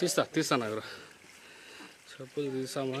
తీస్తా తీస్తా నాకు చెప్పులు తీసామా?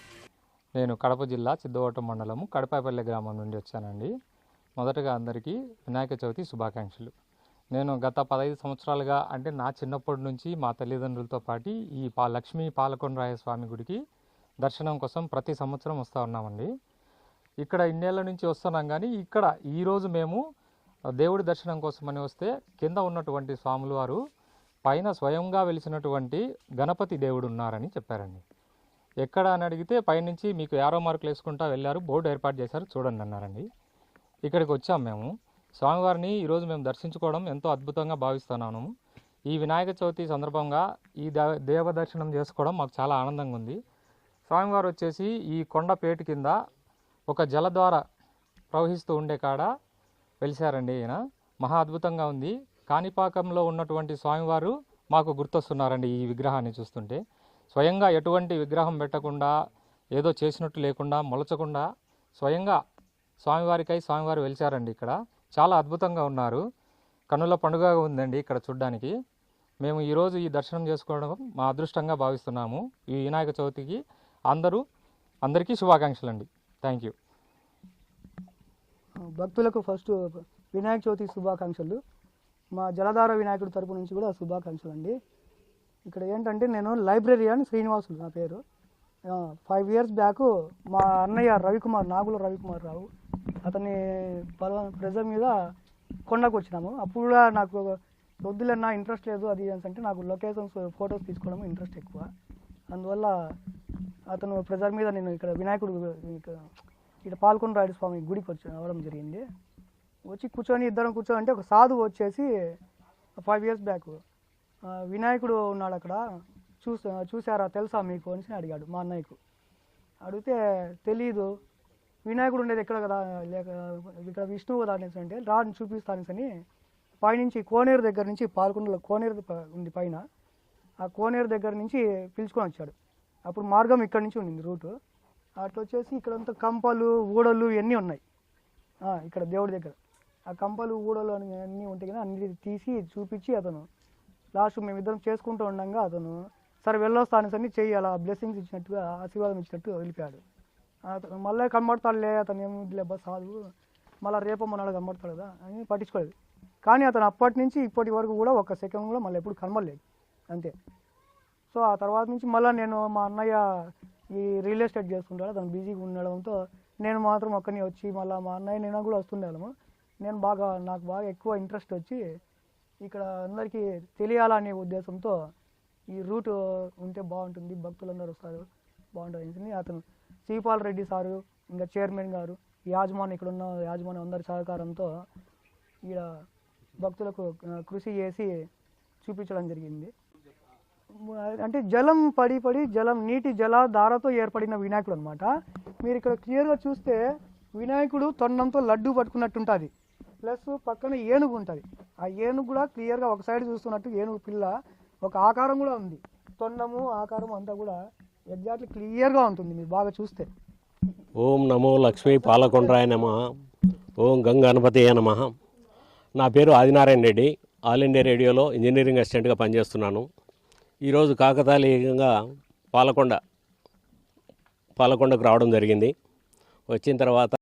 నేను కడప జిల్లా చిద్దవటం మండలము కడపాపల్లె గ్రామం నుండి వచ్చానండి. మొదటగా అందరికీ వినాయక చవితి శుభాకాంక్షలు. నేను గత పదహైదు సంవత్సరాలుగా అంటే నా చిన్నప్పటి నుంచి మా తల్లిదండ్రులతో పాటు ఈ పా లక్ష్మీ పాలకొండరాయ స్వామి గుడికి దర్శనం కోసం ప్రతి సంవత్సరం వస్తూ ఉన్నామండి. ఇక్కడ ఇన్నేళ్ళ నుంచి వస్తున్నాం కానీ ఇక్కడ ఈరోజు మేము దేవుడి దర్శనం కోసమని వస్తే కింద ఉన్నటువంటి స్వాములు వారు పైన స్వయంగా వెలిసినటువంటి గణపతి దేవుడు ఉన్నారని చెప్పారండి. ఎక్కడ అని అడిగితే పైనుంచి మీకు యారో మార్కులు వేసుకుంటా వెళ్ళారు బోర్డు ఏర్పాటు చేశారు చూడండి అన్నారండి. ఇక్కడికి వచ్చాం మేము. స్వామివారిని ఈరోజు మేము దర్శించుకోవడం ఎంతో అద్భుతంగా భావిస్తున్నాము ఈ వినాయక చవితి సందర్భంగా ఈ దేవ దేవ దర్శనం చేసుకోవడం మాకు చాలా ఆనందంగా ఉంది. స్వామివారు వచ్చేసి ఈ కొండపేటు కింద ఒక జలద్వార ప్రవహిస్తూ ఉండే కాడ వెలిశారండి ఈయన. మహా అద్భుతంగా ఉంది. కాణిపాకంలో ఉన్నటువంటి స్వామివారు మాకు గుర్తొస్తున్నారండి ఈ విగ్రహాన్ని చూస్తుంటే. స్వయంగా ఎటువంటి విగ్రహం పెట్టకుండా ఏదో చేసినట్టు లేకుండా మొలచకుండా స్వయంగా స్వామివారికై స్వామివారు వెలిచారండి ఇక్కడ. చాలా అద్భుతంగా ఉన్నారు. కన్నుల పండుగ ఉందండి ఇక్కడ చూడ్డానికి. మేము ఈరోజు ఈ దర్శనం చేసుకోవడం మా అదృష్టంగా భావిస్తున్నాము. ఈ వినాయక చవితికి అందరూ అందరికీ శుభాకాంక్షలు అండి థ్యాంక్ యూ. భక్తులకు ఫస్ట్ వినాయక చవితి శుభాకాంక్షలు. మా జలధార వినాయకుడి తరపు నుంచి కూడా శుభాకాంక్షలు అండి ఇక్కడ ఏంటంటే నేను లైబ్రరీయన్ శ్రీనివాసులు నా పేరు. ఫైవ్ ఇయర్స్ బ్యాక్ మా అన్నయ్య రవికుమార్ నాగుల రవికుమార్ రావు. అతని బల ప్రెజర్ మీద కొండకు వచ్చినాము. అప్పుడు కూడా నాకు వద్దులన్నా ఇంట్రెస్ట్ లేదు అది అని అంటే నాకు లొకేషన్స్ ఫొటోస్ తీసుకోవడం ఇంట్రెస్ట్ ఎక్కువ. అందువల్ల అతను ప్రెజర్ మీద నేను ఇక్కడ వినాయకుడు ఇక్కడ ఇక్కడ రాయుడు స్వామి గుడికి వచ్చి రావడం జరిగింది. వచ్చి కూర్చొని ఇద్దరం కూర్చొని అంటే ఒక సాధువు వచ్చేసి ఫైవ్ ఇయర్స్ బ్యాక్ వినాయకుడు ఉన్నాడు అక్కడ. చూసా చూసారా తెలుసా మీకు అని అడిగాడు మా అన్నయ్యకు. అడిగితే తెలీదు. వినాయకుడు ఉండేది ఎక్కడ కదా లేక ఇక్కడ విష్ణువు కదా అంటే రాని చూపిస్తాను అని పైనుంచి కోనేరు దగ్గర నుంచి పాల్గొండలో కోనేరు ఉంది పైన. ఆ కోనేరు దగ్గర నుంచి పిలుచుకొని వచ్చాడు. అప్పుడు మార్గం ఇక్కడ నుంచి ఉండింది రూటు. అట్లా వచ్చేసి ఇక్కడంతా కంపలు ఊడలు ఇవన్నీ ఉన్నాయి. ఇక్కడ దేవుడి దగ్గర. ఆ కంపలు ఊడలు అని అన్నీ ఉంటాయి కదా అన్నిటి తీసి చూపించి అతను లాస్ట్ మేమిద్దరం చేసుకుంటూ ఉండగా అతను సరే వెళ్ళొస్తాను అని చెయ్యి అలా బ్లెస్సింగ్స్ ఇచ్చినట్టుగా ఆశీర్వాదం ఇచ్చినట్టు వెళ్ళిపోయాడు అతను మళ్ళీ కనబడతాడులే అతను ఏముందిలే బస్ సాదు మళ్ళీ రేపు మొన్నాడు కనబడతాడు కదా అని పట్టించుకోలేదు. కానీ అతను అప్పటి నుంచి ఇప్పటి వరకు కూడా ఒక సెకండ్ కూడా మళ్ళీ ఎప్పుడు కనబడలేదు. అంతే. సో ఆ తర్వాత నుంచి మళ్ళీ నేను మా అన్నయ్య ఈ రియల్ ఎస్టేట్ చేసుకుంటాడు అతను బిజీగా ఉండడంతో నేను మాత్రం ఒక్కని వచ్చి మళ్ళీ మా అన్నయ్య నేను కూడా వస్తుండేవాళ్ళము. నేను బాగా నాకు బాగా ఎక్కువ ఇంట్రెస్ట్ వచ్చి ఇక్కడ అందరికీ తెలియాలనే ఉద్దేశంతో ఈ రూట్ ఉంటే బాగుంటుంది. భక్తులందరూ వస్తారు. బాగుంటుంది అతను శ్రీపాల్ రెడ్డి సారు ఇంకా చైర్మన్ గారు యాజమాన్ ఇక్కడ ఉన్న యాజమాన్యం అందరి సహకారంతో ఈడ భక్తులకు కృషి చేసి చూపించడం జరిగింది. అంటే జలం పడి పడి జలం నీటి జలధారతో ఏర్పడిన వినాయకుడు అనమాట మీరు ఇక్కడ క్లియర్గా చూస్తే వినాయకుడు తొండంతో లడ్డు పట్టుకున్నట్టు ఉంటుంది ప్లస్ పక్కన ఏనుగు ఉంటుంది. ఆ ఏనుగు కూడా క్లియర్గా ఒక సైడ్ చూస్తున్నట్టు ఏనుగు పిల్ల ఒక ఆకారం కూడా ఉంది. తొండము ఆకారం అంతా కూడా ఎగ్జాక్ట్లీ క్లియర్గా ఉంటుంది మీరు బాగా చూస్తే. ఓం నమో లక్ష్మీ పాలకొండరాయ నమ. ఓం గంగణపతి నమ. నా పేరు ఆదినారాయణ రెడ్డి. ఆల్ ఇండియా రేడియోలో ఇంజనీరింగ్ అసిస్టెంట్గా పనిచేస్తున్నాను. ఈరోజు కాకతాళీయంగా పాలకొండ పాలకొండకు రావడం జరిగింది. వచ్చిన తర్వాత